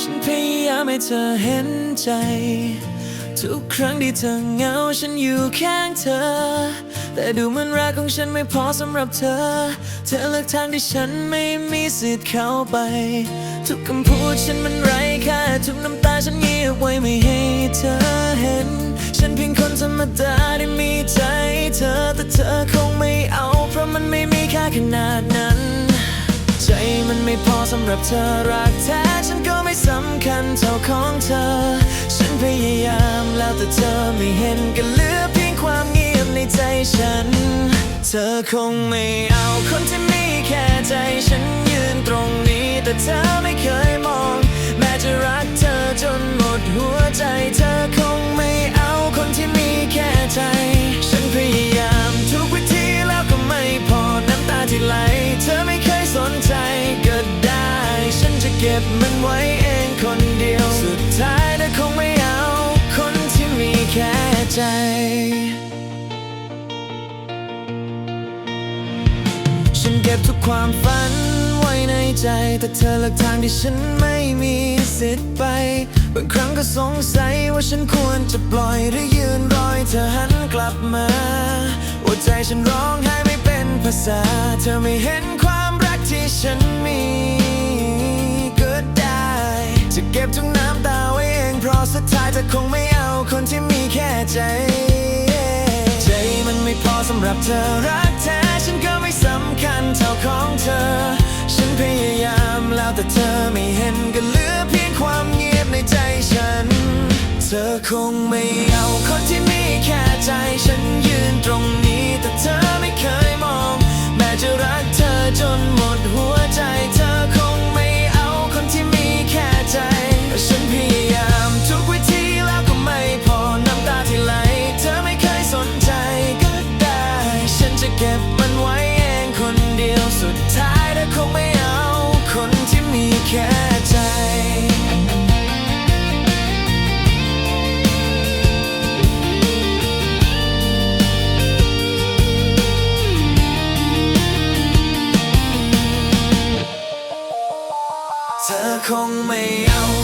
ฉันพยายามให้เธอเห็นใจ ทุกครั้งที่เธอเหงาฉันอยู่ข้างเธอ แต่ดูเหมือนรักของฉันไม่พอสำหรับเธอ เธอเลือกทางที่ฉันไม่มีสิทธิ์เข้าไป ทุกคำพูดฉันมันไร้ค่าทุกน้ำตาฉันเงียบไว้ไม่ให้เธอเห็น ฉันเพียงคนธรรมดาที่มีใจเธอแต่เธอคงไม่เอา เพราะมันไม่มีค่าขนาดนั้น ใจมันไม่พอสำหรับเธอรักแท้ฉันก็ไม่สำคัญเท่าของเธอ พยายามแล้วแต่เธอไม่เห็นก็เหลือเพียงความเงียบในใจฉัน เธอคงไม่เอาคนที่มีแค่ใจฉันยืนตรงนี้ แต่เธอไม่เคยมอง แม้จะรักเธอจนหมดหัวใจ เธอคงไม่เอาคนที่มีแค่ใจ ฉันพยายามทุกวิธีแล้วก็ไม่พอน้ำตาที่ไหล เธอไม่เคยสนใจก็ได้ ฉันจะเก็บมันไว้ ใจ ฉันเก็บทุกความฝันไว้ในใจ แต่เธอเลือกทางที่ฉันไม่มีสิทธิ์ไป บางครั้งก็สงสัยว่าฉันควรจะปล่อยหรือยืนรอยเธอหันกลับมา หัวใจฉันร้องไห้ไม่เป็นภาษา เธอไม่เห็นความรักที่ฉันมีก็ได้ จะเก็บทุกน้ำตาไว้เองเพราะสุดท้ายเธอคงไม่ ใจ ใจมันไม่พอสำหรับเธอรักแท้ฉันก็ไม่สำคัญเท่าของเธอ ฉันพยายามแล้วแต่เธอไม่เห็นก็เหลือเพียงความเงียบในใจฉัน เธอคงไม่เอาคนที่มีแค่ใจฉันยืนตรง คงไม่เอา